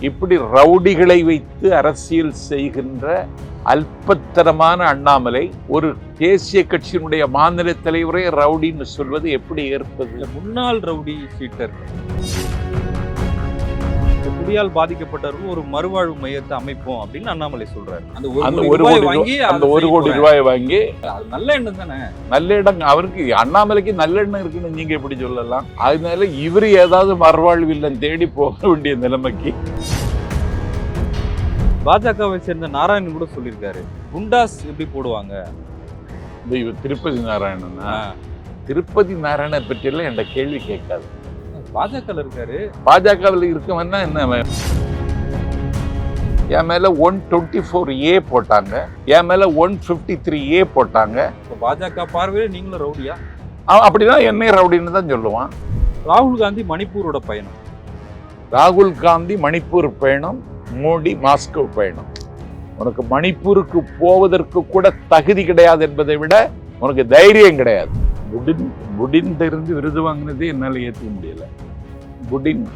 இப்படி ரவுடிகளை வைத்து அரசியல் செய்கின்ற அல்பத்தரமான அண்ணாமலை ஒரு தேசிய கட்சியினுடைய மாநில தலைவரே ரவுடின்னு சொல்வது எப்படி ஏற்பது? முன்னாள் ரவுடி சீட்டர்கள் குடியால் பாதிக்கப்பட்டவர்கள் ஒரு மறுவாழ்வு மையத்தை அமைப்போம் அப்படின்னு அண்ணாமலை சொல்றாரு. அந்த ஒரு கோடி வாங்கி அந்த ஒரு கோடி. ரூபாயை வாங்கி நல்ல எண்ணம் தானே? நல்ல இடம் அவருக்கு அண்ணாமலைக்கு நல்ல எண்ணம் இருக்குன்னு நீங்க எப்படி சொல்லலாம்? அதனால இவர் ஏதாவது மறுவாழ்வு இல்லம் தேடி போக வேண்டிய நிலைமைக்கு. பாஜகவை சேர்ந்த நாராயணன் கூட சொல்லியிருக்காரு. குண்டாஸ் எப்படி போடுவாங்க? இந்த இவர் திருப்பதி நாராயணனா? திருப்பதி நாராயணனை பற்றியெல்லாம் என்கிட்ட கேள்வி கேட்காது. பாஜகல இருக்காரு. பாஜகவில் இருக்கவன்னா என்ன அவன்? என் மேல ஒன் டுவெண்ட்டி ஃபோர் ஏ போட்டாங்க. என் மேல ஒன் ஃபிஃப்டி த்ரீ ஏ போட்டாங்க. இப்ப பாஜக பார்வையில நீங்களும் ரவுடியா? அவன் அப்படிதான் என்னை ரவுடின்னு தான் சொல்லுவான். ராகுல் காந்தி மணிப்பூரோட பயணம். ராகுல் காந்தி மணிப்பூர் பயணம் மோடி மாஸ்கோ பயணம். உனக்கு மணிப்பூருக்கு போவதற்கு கூட தகுதி கிடையாது என்பதை விட உனக்கு தைரியம் கிடையாது. புடின் புடின்கிட்ட விருது வாங்கினதே என்னால் ஏற்றுக்க முடியல. புடின்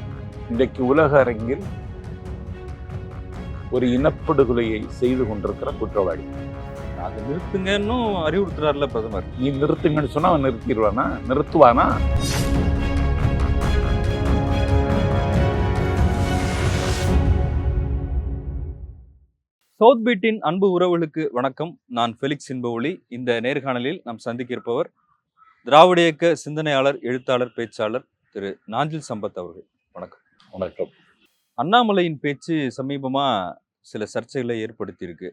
இன்றைக்கு உலக அரங்கில் ஒரு இனப்படுகொலையை செய்து கொண்டிருக்கிற குற்றவாளி. அதை நிறுத்துங்கன்னு அறிவுறுத்துறாருல பிரதமர். நீ நிறுத்துங்கன்னு சொன்னா அவன் நிறுத்திடுவானா? நிறுத்துவானா? சவுத் பீட்டின் அன்பு உறவுகளுக்கு வணக்கம். நான் ஃபெலிக்ஸ் இன்பஒளி இந்த நேர்காணலில் நாம் சந்திக்க இருப்பவர் திராவிட இயக்க சிந்தனையாளர் எழுத்தாளர் பேச்சாளர் திரு நாஞ்சில் சம்பத் அவர்கள். வணக்கம். வணக்கம். அண்ணாமலையின் பேச்சு சமீபமா சில சர்ச்சைகளை ஏற்படுத்தியிருக்கு.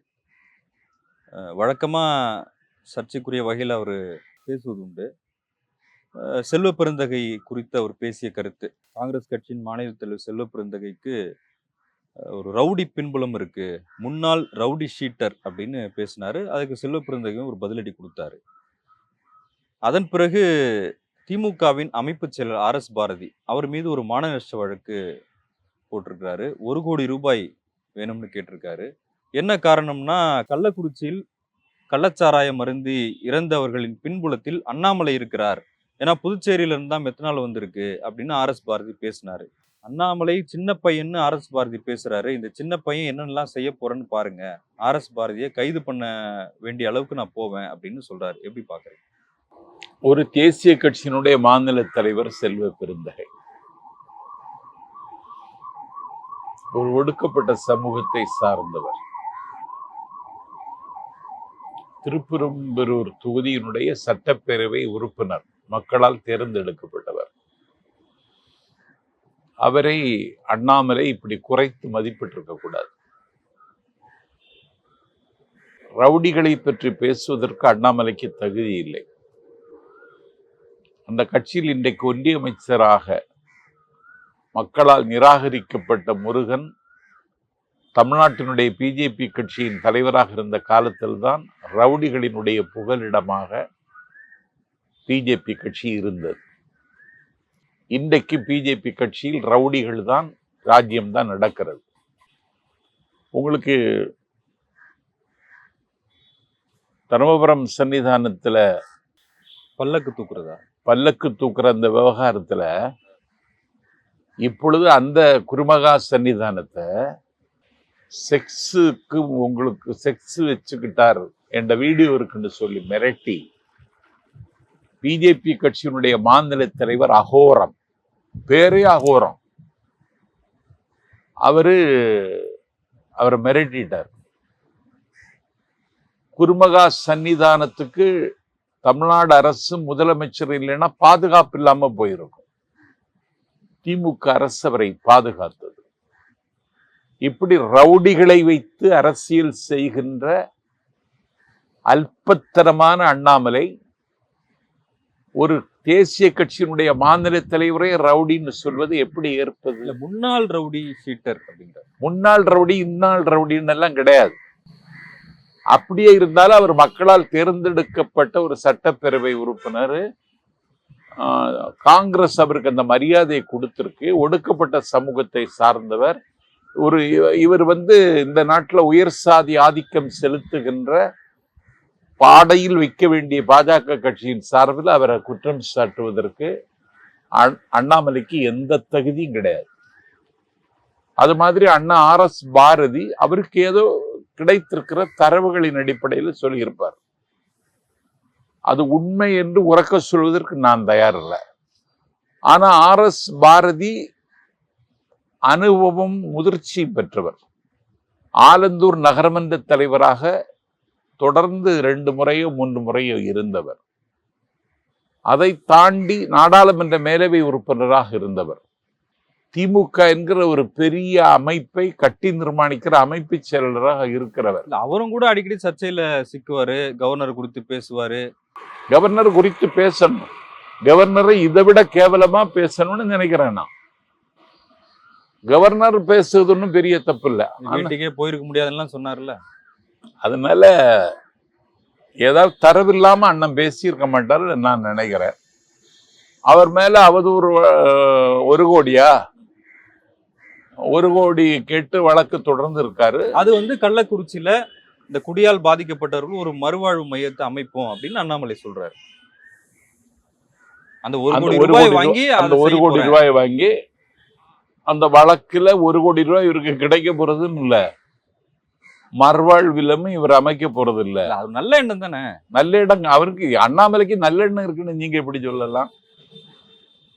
அஹ் வழக்கமா சர்ச்சைக்குரிய வகையில் அவர் பேசுவது உண்டு. செல்வ பெருந்தகை குறித்து அவர் பேசிய கருத்து. காங்கிரஸ் கட்சியின் மாநில தலைவர் செல்வ பெருந்தகைக்கு ஒரு ரவுடி பின்புலம் இருக்கு. முன்னாள் ரவுடி ஷீட்டர் அப்படின்னு பேசினாரு. அதுக்கு செல்வ பெருந்தகையும் ஒரு பதிலடி கொடுத்தாரு. அதன் பிறகு திமுகவின் அமைப்பு செயலர் ஆர் எஸ் பாரதி அவர் மீது ஒரு மான நஷ்ட வழக்கு போட்டிருக்கிறாரு. ஒரு கோடி ரூபாய் வேணும்னு கேட்டிருக்காரு. என்ன காரணம்னா கள்ளக்குறிச்சியில் கள்ளச்சாராயம் மருந்தி இறந்தவர்களின் பின்புலத்தில் அண்ணாமலை இருக்கிறார். ஏன்னா புதுச்சேரியிலிருந்து தான் மெத்தனால் வந்திருக்கு அப்படின்னு ஆர் எஸ் பாரதி பேசினாரு. அண்ணாமலை சின்ன பையன்னு ஆர் எஸ் பாரதி பேசுறாரு. இந்த சின்ன பையன் என்னென்னலாம் செய்ய போறேன்னு பாருங்க. ஆர் எஸ் பாரதியை கைது பண்ண வேண்டிய அளவுக்கு நான் போவேன் அப்படின்னு சொல்றாரு. எப்படி பாக்குறீங்க? ஒரு தேசிய கட்சியினுடைய மாநில தலைவர் செல்வ பெருந்தகை. ஒரு ஒடுக்கப்பட்ட சமூகத்தை சார்ந்தவர். திருப்பெரும்பெரூர் தொகுதியினுடைய சட்டப்பேரவை உறுப்பினர் மக்களால் தேர்ந்தெடுக்கப்பட்டவர். அவரை அண்ணாமலை இப்படி குறைத்து மதிப்பிட்டிருக்க கூடாது. ரவுடிகளை பற்றி பேசுவதற்கு அண்ணாமலைக்கு தகுதி இல்லை. அந்த கட்சியில் இன்றைக்கு ஒன்றிய அமைச்சராக மக்களால் நிராகரிக்கப்பட்ட முருகன் தமிழ்நாட்டினுடைய பிஜேபி கட்சியின் தலைவராக இருந்த காலத்தில்தான் ரவுடிகளினுடைய புகலிடமாக பிஜேபி கட்சி இருந்தது. இன்றைக்கு பிஜேபி கட்சியில் ரவுடிகள் தான் ராஜ்யம்தான் நடக்கிறது. உங்களுக்கு தருமபுரம் சன்னிதானத்தில் பல்லக்கு தூக்குறதா? பல்லக்கு தூக்குற அந்த விவகாரத்தில் இப்பொழுது அந்த குருமகா சன்னிதானத்தை செக்ஸுக்கு உங்களுக்கு செக்ஸ் வச்சுக்கிட்டார் என்ற வீடியோ இருக்குன்னு சொல்லி மிரட்டி பிஜேபி கட்சியினுடைய மாநில தலைவர் அகோரம் பேரே அகோரம். அவர் அவரை மிரட்டிட்டார். குருமகா சன்னிதானத்துக்கு தமிழ்நாடு அரசு முதலமைச்சர் இல்லைன்னா பாதுகாப்பு இல்லாம போயிருக்கும். திமுக அரசு அவரை பாதுகாத்தது. இப்படி ரவுடிகளை வைத்து அரசியல் செய்கின்ற அல்பத்தரமான அண்ணாமலை ஒரு தேசிய கட்சியினுடைய மாநில தலைவரே ரவுடின்னு சொல்வது எப்படி ஏற்பது? முன்னாள் ரவுடி ஷீட்டர் அப்படிங்கிற முன்னாள் ரவுடி இந்நாள் ரவுடின்னு எல்லாம் கிடையாது. அப்படியே இருந்தாலும் அவர் மக்களால் தேர்ந்தெடுக்கப்பட்ட ஒரு சட்டப்பேரவை உறுப்பினர். காங்கிரஸ் அவருக்கு அந்த மரியாதையை கொடுத்துருக்கு. ஒடுக்கப்பட்ட சமூகத்தை சார்ந்தவர். ஒரு இவர் வந்து இந்த நாட்டில் உயர் சாதி ஆதிக்கம் செலுத்துகின்ற பாடையில் வைக்க வேண்டிய பாஜக கட்சியின் சார்பில் அவரை குற்றம் சாட்டுவதற்கு அண்ணாமலைக்கு எந்த தகுதியும் கிடையாது. அது மாதிரி அண்ணா ஆர் எஸ் பாரதி அவருக்கு ஏதோ கிடைத்திருக்கிற தரவுகளின் அடிப்படையில் சொல்லியிருப்பார். அது உண்மை என்று உறக்க சொல்வதற்கு நான் தயார் இல்லை ஆனால் ஆர் எஸ் பாரதி அனுபவம் முதிர்ச்சி பெற்றவர். ஆலந்தூர் நகரமன்ற தலைவராக தொடர்ந்து ரெண்டு முறையோ மூன்று முறையோ இருந்தவர். அதை தாண்டி நாடாளுமன்ற மேலவை உறுப்பினராக இருந்தவர். திமுக என்கிற ஒரு பெரிய அமைப்பை கட்டி நிர்மாணிக்கிற அமைப்பு செயலராக இருக்கிறவர். அவரும் கூட அடிக்கடி சர்ச்சையில சிக்குவாரு கவர்னர் குறித்து பேசுவாரு. கவர்னர் குறித்து பேசணும். கவர்னரை இதை விட கேவலமா பேசணும்னு நினைக்கிறேன் நான். கவர்னர் பேசுறது ஒன்றும் பெரிய தப்பு இல்லை வீட்டுக்கே போயிருக்க முடியாதுன்னு சொன்னார்ல. அதனால ஏதாவது தரவில்லாம அண்ணன் பேசியிருக்க மாட்டாரு நான் நினைக்கிறேன். அவர் மேல அவதூறு ஒரு கோடியா? ஒரு கோடி கேட்டு வழக்கு தொடர்ந்து இருக்காரு. அது வந்து கள்ளக்குறிச்சியில இந்த குடியால் பாதிக்கப்பட்டவர்கள் ஒரு மறுவாழ்வு மையத்தை அமைப்போம் அப்படின்னு அண்ணாமலை சொல்றாரு. அந்த ஒரு கோடி ரூபாய் வாங்கி அந்த ஒரு கோடி. ரூபாய் வாங்கி அந்த வழக்குல ஒரு கோடி ரூபாய் இவருக்கு கிடைக்க போறதுன்னு இல்ல. மறுவாழ்விலமும் இவர் அமைக்க போறது இல்ல இல்ல, அது நல்ல எண்ணம் தானே. நல்ல இடம் அவருக்கு அண்ணாமலைக்கு நல்ல எண்ணம் இருக்குன்னு நீங்க எப்படி சொல்லலாம்?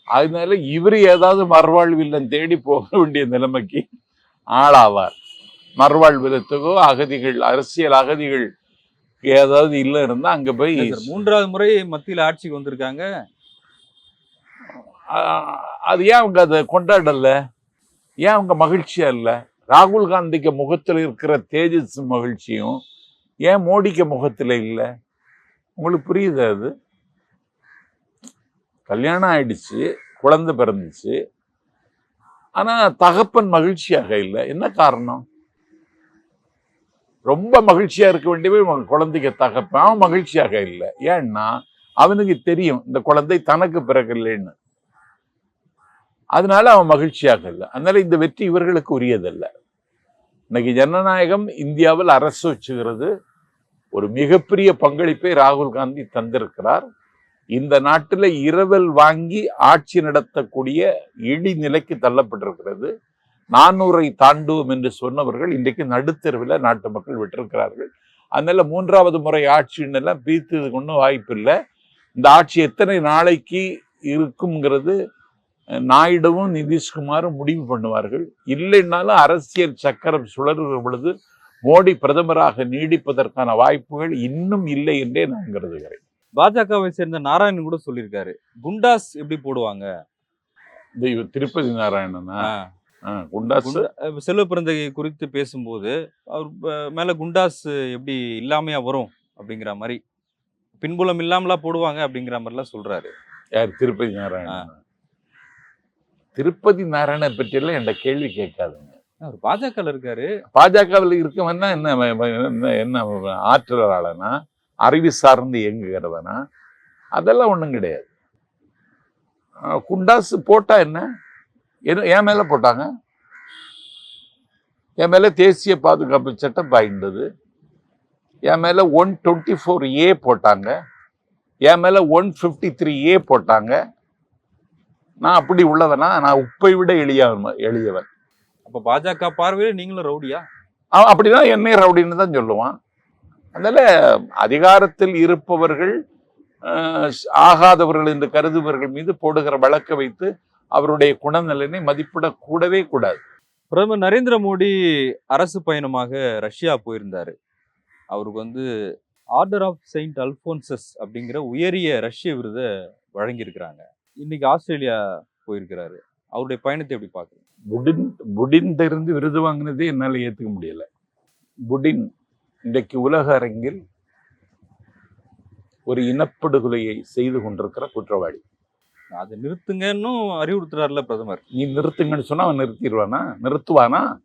அதனால இவர் ஏதாவது மறுவாழ்வில்லம் தேடி போக வேண்டிய நிலைமைக்கு ஆளாவார். மறுவாழ்விலத்துக்கோ அகதிகள் அரசியல் அகதிகள் ஏதாவது இல்ல இருந்தா அங்க போய் மூன்றாவது முறை மத்தியில ஆட்சிக்கு வந்திருக்காங்க. அது ஏன் அவங்க அதை கொண்டாடல? ஏன் அவங்க மகிழ்ச்சியா இல்ல? ராகுல் காந்திக்கு முகத்துல இருக்கிற தேஜஸ் மகிழ்ச்சியும் ஏன் மோடிக்கு முகத்துல இல்ல? உங்களுக்கு புரியுது அது? கல்யாணம் ஆயிடுச்சு குழந்தை பிறந்துச்சு. ஆனா தகப்பன் மகிழ்ச்சியாக இல்லை. என்ன காரணம்? ரொம்ப மகிழ்ச்சியா இருக்க வேண்டியவே குழந்தைக்கு தகப்பன். அவன் மகிழ்ச்சியாக இல்லை. ஏன்னா அவனுக்கு தெரியும் இந்த குழந்தை தனக்கு பிறக்கலைன்னு. அதனால அவன் மகிழ்ச்சியாக இல்லை. அதனால இந்த வெற்றி இவர்களுக்கு உரியதல்ல. இன்னைக்கு ஜனநாயகம் இந்தியாவில் அரசு வச்சுக்கிறது ஒரு மிகப்பெரிய பங்களிப்பை ராகுல் காந்தி தந்திருக்கிறார். இந்த நாட்டில் இரவல் வாங்கி ஆட்சி நடத்தக்கூடிய இடி நிலைக்கு தள்ளப்பட்டிருக்கிறது. நானூறை தாண்டுவோம் என்று சொன்னவர்கள் இன்றைக்கு நடுத்தெருவில் நாட்டு மக்கள் விட்டிருக்கிறார்கள். அதனால மூன்றாவது முறை ஆட்சின்னு எல்லாம் பீத்ததுக்கு ஒன்றும் வாய்ப்பு இல்லை இந்த ஆட்சி எத்தனை நாளைக்கு இருக்குங்கிறது நாயுடுவும் நிதிஷ்குமாரும் முடிவு பண்ணுவார்கள். இல்லைன்னாலும் அரசியல் சக்கரம் சுழறுகிற பொழுது மோடி பிரதமராக நீடிப்பதற்கான வாய்ப்புகள் இன்னும் இல்லை என்றே நான் கருதுகிறேன். பாஜகவை சேர்ந்த நாராயணன் கூட சொல்லியிருக்காரு. குண்டாஸ் எப்படி போடுவாங்க? திருப்பதி நாராயணனா? குண்டாஸ். செல்வ பிறந்தகை குறித்து பேசும்போது அவர் மேல குண்டாஸ் எப்படி இல்லாமையா வரும் அப்படிங்கிற மாதிரி பின்புலம் இல்லாமலா போடுவாங்க அப்படிங்கிற மாதிரிலாம் சொல்றாரு. யார்? திருப்பதி நாராயணன்? திருப்பதி நாராயணன் பற்றியெல்லாம் என்ற கேள்வி கேட்காதுங்க. அவர் பாஜகல இருக்காரு. பாஜகவில் வ- வ- என்ன என்ன ஆற்றலாளனா? அறிவு சார்ந்து இயங்குகிறவனா அதெல்லாம் ஒண்ணும் கிடையாது. ஆஹ் குண்டாசு போட்டா என்ன? என் மேல போட்டாங்க. என் மேல தேசிய பாதுகாப்பு சட்டம் பாய்ந்தது. என் மேல ஒன் டுவெண்ட்டி ஃபோர் ஏ போட்டாங்க. என் மேல ஒன் ஃபிஃப்டி த்ரீ ஏ போட்டாங்க. நான் அப்படி உள்ளவனா? நான் உப்பை விட எளியவன் எளியவன். அப்ப பாஜக பார்வையில நீங்களும் ரவுடியா? அப்படிதான் என்னை ரவுடின்னு தான் சொல்லுவான். அதனால அதிகாரத்தில் இருப்பவர்கள் ஆகாதவர்கள் என்று கருதுபவர்கள் மீது போடுகிற வழக்கை வைத்து அவருடைய குணநலனை மதிப்பிட கூடவே கூடாது. பிரதமர் நரேந்திர மோடி அரசு பயணமாக ரஷ்யா போயிருந்தாரு. அவருக்கு வந்து ஆர்டர் ஆஃப் செயின்ட் அல்போன்சஸ் அப்படிங்கிற உயரிய ரஷ்ய விருதை வழங்கியிருக்கிறாங்க. இன்னைக்கு ஆஸ்திரேலியா போயிருக்கிறாரு. அவருடைய பயணத்தை எப்படி பார்க்குறீங்க? புடின் புடின்டிருந்து விருது வாங்கினதே என்னால் ஏற்றுக்க முடியல. புடின் இன்றைக்கு உலக அரங்கில் ஒரு இனப்படுகொலையை செய்து கொண்டிருக்கிற குற்றவாளி. அதை நிறுத்துங்கன்னு அறிவுறுத்துறாருல பிரதமர். நீ நிறுத்துங்கன்னு சொன்னா அவன் நிறுத்திடுவானா? நிறுத்துவானா?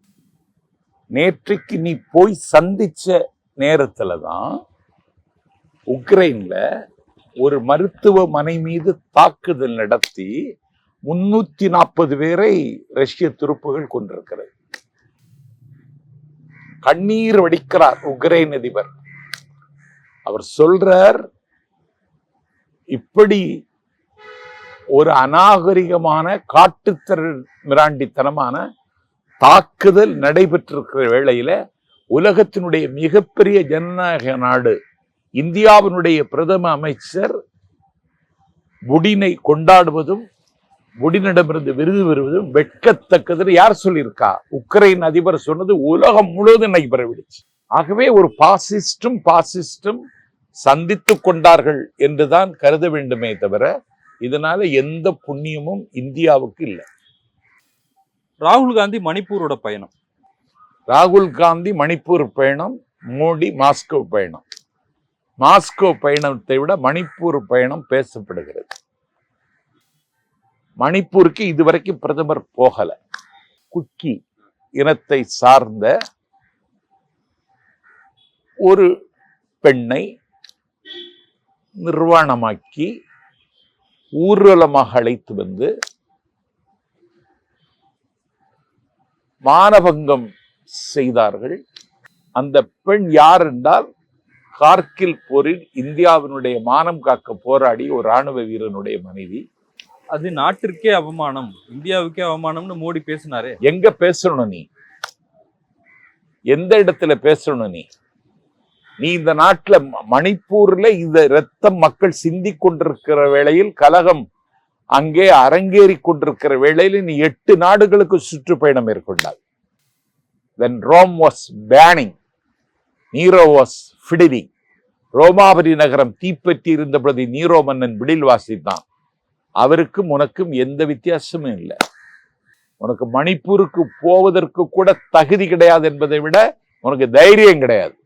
நேற்றைக்கு நீ போய் சந்திச்ச நேரத்துல தான் உக்ரைன்ல ஒரு மருத்துவமனை மீது தாக்குதல் நடத்தி முன்னூத்தி நாற்பது பேரை ரஷ்ய துருப்புகள் கொண்டிருக்கிறது. கண்ணீர் வடிக்கிறார் உக்ரைன் அதிபர். அவர் சொல்றார் இப்படி ஒரு அநாகரிகமான காட்டுத்தர மிராண்டித்தனமான தாக்குதல் நடைபெற்றிருக்கிற வேளையில உலகத்தினுடைய மிகப்பெரிய ஜனநாயக நாடு இந்தியாவினுடைய பிரதம அமைச்சர் புடினை கொண்டாடுவதும் புடினிடமிருந்து விருது பெறுவதும் வெட்கத்தக்கதுன்னு யார் சொல்லியிருக்கா? உக்ரைன் அதிபர் சொன்னது உலகம் முழுவதும் நடைபெறவிடுச்சு ஆகவே ஒரு பாசிஸ்டும் பாசிஸ்டும் சந்தித்து கொண்டார்கள் என்றுதான் கருத வேண்டுமே தவிர இதனால எந்த புண்ணியமும் இந்தியாவுக்கு இல்லை. ராகுல் காந்தி மணிப்பூரோட பயணம். ராகுல் காந்தி மணிப்பூர் பயணம் மோடி மாஸ்கோ பயணம். மாஸ்கோ பயணத்தை விட மணிப்பூர் பயணம் பேசப்படுகிறது. மணிப்பூருக்கு இதுவரைக்கும் பிரதமர் போகல. குக்கி இனத்தை சார்ந்த ஒரு பெண்ணை நிர்வாணமாக்கி ஊர்வலமாக அழைத்து வந்து மானபங்கம் செய்தார்கள். அந்த பெண் யார் என்றால் கார்கில் போரில் இந்தியாவினுடைய மானம் காக்க போராடி ஒரு ராணுவ வீரனுடைய மனைவி. அது நாட்டிற்கே அவமானம் இந்தியாவுக்கே அவமானம்னு மோடி பேசினாரு. எங்க பேசணும் நீ? எந்த இடத்துல பேசணும் நீ? நீ இந்த நாட்டுல மணிப்பூர்ல இந்த ரத்தம் மக்கள் சிந்தி கொண்டிருக்கிற வேளையில் கலகம் அங்கே அரங்கேறி கொண்டிருக்கிற வேளையில் நீ எட்டு நாடுகளுக்கு சுற்றுப்பயணம் மேற்கொண்டாய் then Rome was burning Nero was fiddling ரோமாபுரி நகரம் தீப்பற்றி இருந்த பொழுது நீரோ மன்னன் விடில் வாசித்தான் அவருக்கும் உனக்கும் எந்த வித்தியாசமும் இல்லை. உனக்கு மணிப்பூருக்கு போவதற்கு கூட தகுதி கிடையாது என்பதை விட உனக்கு தைரியம் கிடையாது.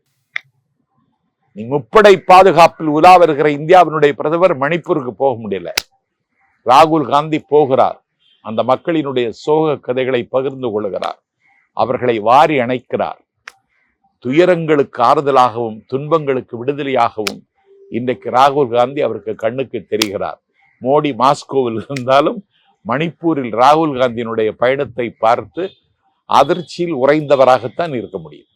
நீ முப்படை பாதுகாப்பில் உலா வருகிற இந்தியாவினுடைய பிரதமர் மணிப்பூருக்கு போக முடியல. ராகுல் காந்தி போகிறார். அந்த மக்களினுடைய சோக கதைகளை பகிர்ந்து கொள்கிறார். அவர்களை வாரி அணைக்கிறார். துயரங்களுக்கு ஆறுதலாகவும் துன்பங்களுக்கு விடுதலையாகவும் இன்றைக்கு ராகுல் காந்தி அவருக்கு கண்ணுக்கு தெரிகிறார். மோடி மாஸ்கோவில் இருந்தாலும் மணிப்பூரில் ராகுல் காந்தியினுடைய பயணத்தை பார்த்து அதிர்ச்சியில் உறைந்தவராகத்தான் இருக்க முடியும்.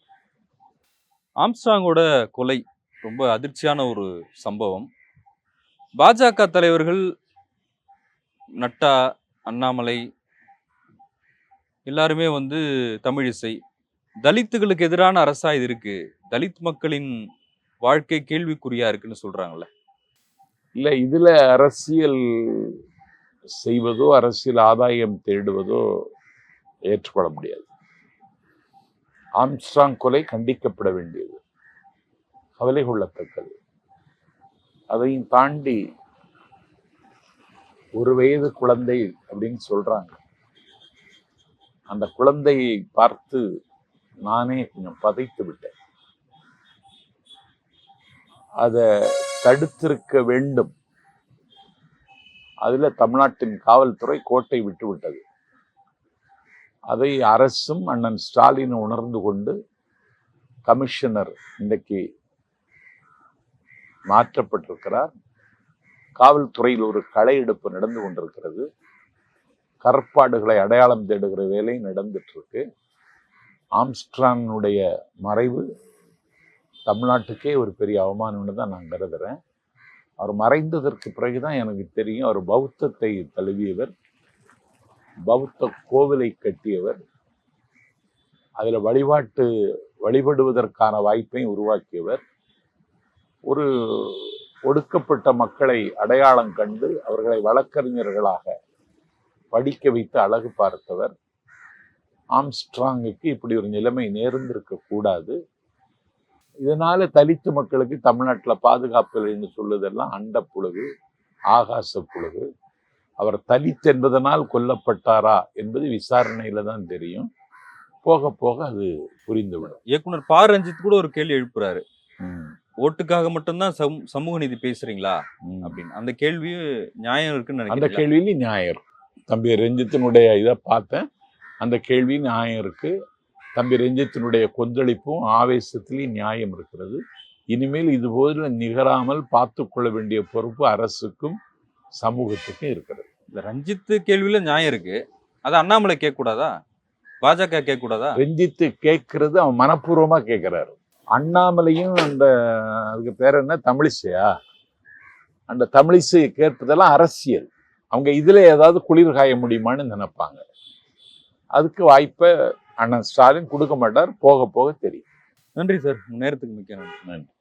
ஆம்ஸ்டாங்கோட கொலை ரொம்ப அதிர்ச்சியான ஒரு சம்பவம். பாஜக தலைவர்கள் நட்டா அண்ணாமலை எல்லாருமே வந்து தமிழிசை தலித்துகளுக்கு எதிரான அரசா இது இருக்கு. தலித் மக்களின் வாழ்க்கை கேள்விக்குறியா இருக்குன்னு சொல்றாங்கல்ல. இல்ல இதுல அரசியல் செய்வதோ அரசியல் ஆதாயம் தேடுவதோ ஏற்றுக்கொள்ள முடியாது. ஆம்ஸ்ட்ராங் கொலை கண்டிக்கப்பட வேண்டியது. கவலை கொள்ளத்தக்கது. அதையும் தாண்டி ஒரு வயது குழந்தை அப்படின்னு சொல்றாங்க. அந்த குழந்தையை பார்த்து நானே கொஞ்சம் பதைத்து விட்டேன். அதை தடுத்திருக்க வேண்டும். அதில் தமிழ்நாட்டின் காவல்துறை கோட்டை விட்டுவிட்டது. அதை அரசும் அண்ணன் ஸ்டாலின் உணர்ந்து கொண்டு கமிஷனர் இன்றைக்கு மாற்றப்பட்டிருக்கிறார். காவல்துறையில் ஒரு களை எடுப்பு நடந்து கொண்டிருக்கிறது. கற்பாடுகளை அடையாளம் தேடுகிற வேலை நடந்துட்டு இருக்கு. ஆம்ஸ்ட்ரானுடைய மறைவு தமிழ்நாட்டுக்கே ஒரு பெரிய அவமானம்னு தான் நான் கருதுறேன். அவர் மறைந்ததற்கு பிறகுதான் எனக்கு தெரியும் அவர் பௌத்தத்தை தழுவியவர் பௌத்த கோவிலை கட்டியவர் அதில் வழிபாட்டு வழிபடுவதற்கான வாய்ப்பையும் உருவாக்கியவர். ஒரு ஒடுக்கப்பட்ட மக்களை அடையாளம் கண்டு அவர்களை வழக்கறிஞர்களாக படிக்க வைத்து அழகு பார்த்தவர். ஆம்ஸ்ட்ராங்குக்கு இப்படி ஒரு நிலைமை நேர்ந்திருக்க கூடாது இதனால தலித்து மக்களுக்கு தமிழ்நாட்டில் பாதுகாப்பு இல்லைன்னு சொல்லுதெல்லாம் அண்ட புழுகு ஆகாச புழுகு அவர் தலித் என்பதனால் கொல்லப்பட்டாரா என்பது விசாரணையில தான் தெரியும். போக போக அது புரிந்துவிடும். இயக்குனர் பா. ரஞ்சித் கூட ஒரு கேள்வி எழுப்புறாரு. ஓட்டுக்காக மட்டும்தான் சமூ- சமூக நீதி பேசுறீங்களா. அப்படின்னு. அந்த கேள்வி நியாயம் இருக்குன்னு அந்த நினைக்கிறேன் கேள்வியில நியாயம் தம்பி ரஞ்சித்தினுடைய இதை பார்த்தேன். அந்த கேள்வி நியாயம் இருக்கு. தம்பி ரஞ்சித்தினுடைய கொந்தளிப்பும் ஆவேசத்திலையும் நியாயம் இருக்கிறது. இனிமேல் இது போல நிகராமல் பார்த்து கொள்ள வேண்டிய பொறுப்பு அரசுக்கும் சமூகத்துக்கும் இருக்கிறது. இந்த ரஞ்சித் கேள்வியில நியாயம் இருக்கு. அது அண்ணாமலை கேட்க கூடாதா பாஜக கேட்க கூடாதா ரஞ்சித்து கேட்கறது அவன் மனப்பூர்வமா கேட்கிறாரு. அண்ணாமலையும் அந்த அதுக்கு பேர் என்ன? தமிழிசையா? அந்த தமிழிசை கேட்பதெல்லாம் அரசியல். அவங்க இதுல ஏதாவது குளிர் காய முடியுமான்னு நினைப்பாங்க. அதுக்கு வாய்ப்பை அண்ணன் ஸ்டாலின் கொடுக்க மாட்டார் போக போக தெரியும். நன்றி சார். நேரத்துக்கு மிக்க நன்றி.